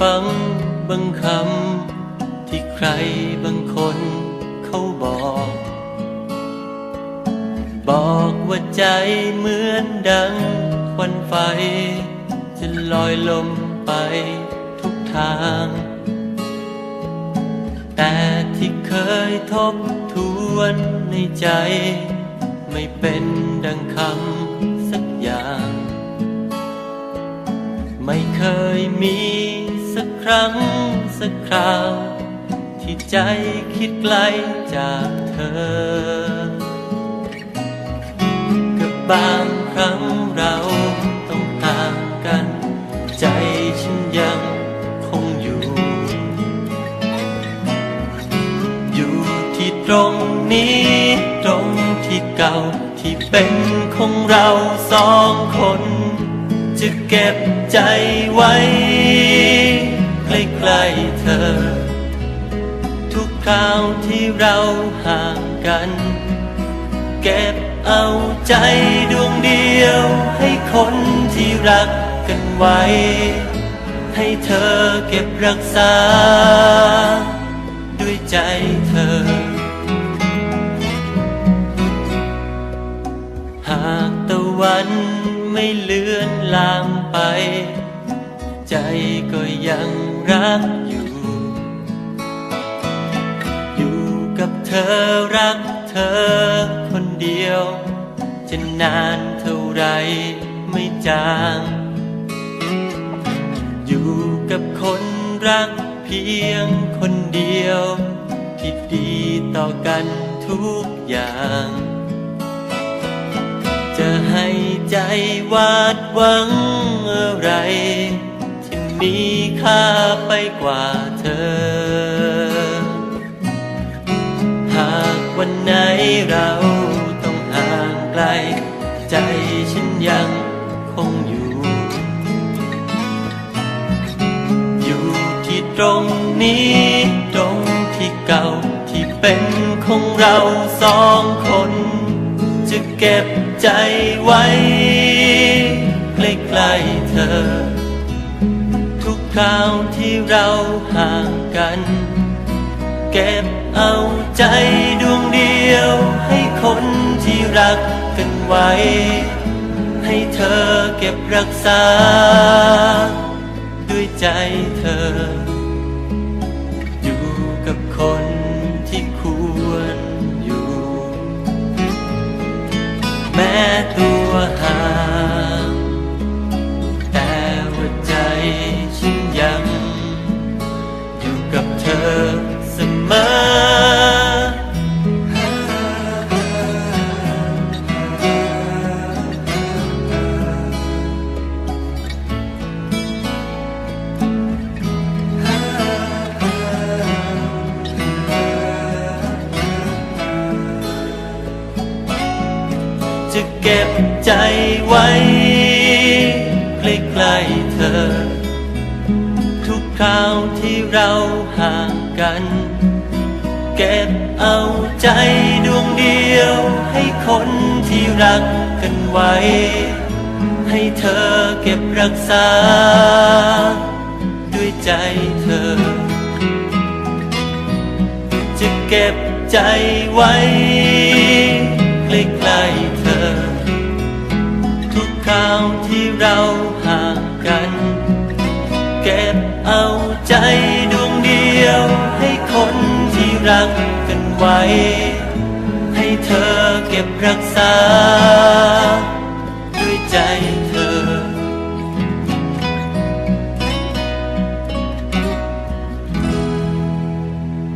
ฟังบางคำที่ใครบางคนเขาบอก บอกว่าใจเหมือนดังควันไฟ จะลอยลมไปทุกทาง แต่ที่เคยทบทวนในใจ ไม่เป็นดังคำสักอย่าง ไม่เคยมี ครั้งสักคราว ที่ใจคิดไกลจากเธอ กับบางครั้งเราต้องห่างกัน ใจฉันยังคงอยู่ อยู่ที่ตรงนี้ตรงที่เก่าที่เป็นของเราสองคน จะเก็บใจไว้ กล้เธอ ทุกคราวที่เราห่างกัน เก็บเอาใจดวงเดียว ให้คนที่รักกันไว้ ให้เธอเก็บรักษา ด้วยใจเธอ หากตะวันไม่เลือนลางไป ใจก็ยังรักอยู่ อยู่กับเธอรักเธอคนเดียว จะนานเท่าไรไม่จาง อยู่กับคนรักเพียงคนเดียว ที่ดีต่อกันทุกอย่างจะให้ใจวาดหวังอะไร มีค่าไปกว่าเธอ หากวันไหนเราต้องห่างไกล ใจฉันยังคงอยู่ อยู่ที่ตรงนี้ตรงที่เก่าที่เป็นของเราสองคน จะเก็บใจไว้ใกล้ๆเธอ คราวที่เราห่างกัน เก็บเอาใจดวงเดียวให้คนที่รักกันไว้ ให้เธอเก็บรักษา ด้วยใจเธอ อยู่กับคน จะเก็บใจไว้ใกล้ๆเธอ ทุกคราวที่เราห่างกัน เก็บเอาใจดวงเดียวให้คนที่รักกันไว้ ให้เธอเก็บรักษา ด้วยใจเธอ จะเก็บใจไว้ใกล้ๆเธอทุกาวที่เราห่างกัน เก็บเอาใจดวงเดียว ให้คนที่รักกันไว้ ให้เธอเก็บรักษา